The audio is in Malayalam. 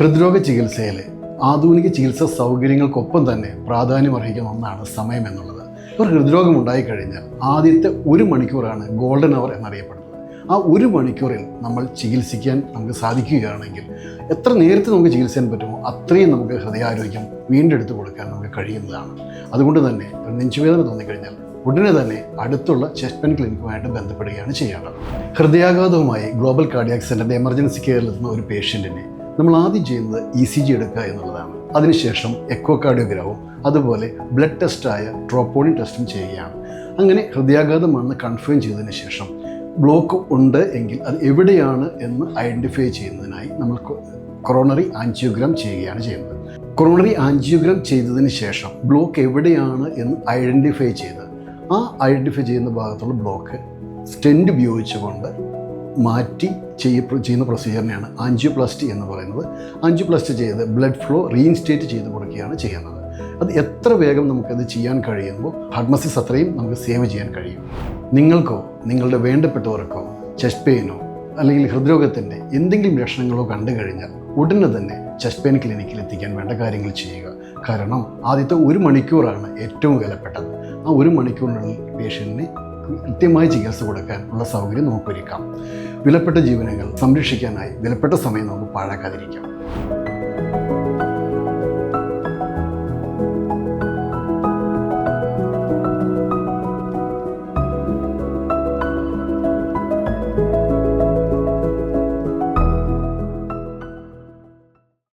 ഹൃദ്രോഗ ചികിത്സയിൽ ആധുനിക ചികിത്സാ സൗകര്യങ്ങൾക്കൊപ്പം തന്നെ പ്രാധാന്യം അർഹിക്കുന്ന ഒന്നാണ് സമയം എന്നുള്ളത്. ഒരു ഹൃദ്രോഗം ഉണ്ടായിക്കഴിഞ്ഞാൽ ആദ്യത്തെ ഒരു മണിക്കൂറാണ് ഗോൾഡൻ അവർ എന്നറിയപ്പെടുന്നത്. ആ ഒരു മണിക്കൂറിൽ നമ്മൾ ചികിത്സിക്കാൻ നമുക്ക് സാധിക്കുകയാണെങ്കിൽ എത്ര നേരത്തെ നമുക്ക് ചികിത്സിക്കാൻ പറ്റുമോ അത്രയും നമുക്ക് ഹൃദയാരോഗ്യം വീണ്ടെടുത്ത് കൊടുക്കാൻ നമുക്ക് കഴിയുന്നതാണ്. അതുകൊണ്ട് തന്നെ നെഞ്ചുവേദന തോന്നിക്കഴിഞ്ഞാൽ ഉടനെ തന്നെ അടുത്തുള്ള ചെസ്റ്റ് പെയിൻ ക്ലിനിക്കുമായിട്ട് ബന്ധപ്പെടുകയാണ് ചെയ്യേണ്ടത്. ഹൃദയാഘാതവുമായി ഗ്ലോബൽ കാർഡിയാക് സെന്ററിന്റെ എമർജൻസി കെയറിൽ എത്തുന്ന ഒരു പേഷ്യന്റിനെ നമ്മൾ ആദ്യം ചെയ്യുന്നത് ഇ സി ജി എടുക്കുക എന്നുള്ളതാണ്. അതിനുശേഷം എക്കോ കാർഡിയോഗ്രാവും അതുപോലെ ബ്ലഡ് ടെസ്റ്റായ ട്രോപ്പോണിൻ ടെസ്റ്റും ചെയ്യുകയാണ്. അങ്ങനെ ഹൃദയാഘാതമാണെന്ന് കൺഫേം ചെയ്തതിന് ശേഷം ബ്ലോക്ക് ഉണ്ട് എങ്കിൽ അത് എവിടെയാണ് എന്ന് ഐഡന്റിഫൈ ചെയ്യുന്നതിനായി നമ്മൾ കൊറോണറി ആൻജിയോഗ്രാം ചെയ്യുകയാണ് ചെയ്യുന്നത്. കൊറോണറി ആൻജിയോഗ്രാം ചെയ്തതിന് ശേഷം ബ്ലോക്ക് എവിടെയാണ് എന്ന് ഐഡന്റിഫൈ ചെയ്ത് ആ ഐഡന്റിഫൈ ചെയ്യുന്ന ഭാഗത്തുള്ള ബ്ലോക്ക് സ്റ്റെന്റ് ഉപയോഗിച്ചുകൊണ്ട് മാറ്റി ചെയ്യ ചെയ്യുന്ന പ്രൊസീജിയറിനെയാണ് ആൻജിയോപ്ലാസ്റ്റി എന്ന് പറയുന്നത്. ആൻജിയോപ്ലാസ്റ്റി ചെയ്ത് ബ്ലഡ് ഫ്ലോ റീഇൻസ്റ്റേറ്റ് ചെയ്ത് കൊടുക്കുകയാണ് ചെയ്യുന്നത്. അത് എത്ര വേഗം നമുക്കത് ചെയ്യാൻ കഴിയുമ്പോൾ ഹാർഡ്മസിസ് അത്രയും നമുക്ക് സേവ് ചെയ്യാൻ കഴിയും. നിങ്ങൾക്കോ നിങ്ങളുടെ വേണ്ടപ്പെട്ടവർക്കോ ചെസ്റ്റ് പെയിനോ അല്ലെങ്കിൽ ഹൃദ്രോഗത്തിന്റെ എന്തെങ്കിലും ലക്ഷണങ്ങളോ കണ്ടു കഴിഞ്ഞാൽ ഉടനെ തന്നെ ചെസ്റ്റ് പെയിൻ ക്ലിനിക്കിൽ എത്തിക്കാൻ വേണ്ട കാര്യങ്ങൾ ചെയ്യുക. കാരണം ആദ്യത്തെ ഒരു മണിക്കൂറാണ് ഏറ്റവും വിലപ്പെട്ടത്. ആ ഒരു മണിക്കൂറിനുള്ളിൽ പേഷ്യന്റിന് കൃത്യമായ ചികിത്സ കൊടുക്കാനുള്ള സൗകര്യം നമുക്കൊരുക്കാം. വിലപ്പെട്ട ജീവനങ്ങൾ സംരക്ഷിക്കാനായി വിലപ്പെട്ട സമയം നമുക്ക് പാഴാക്കാതിരിക്കാം.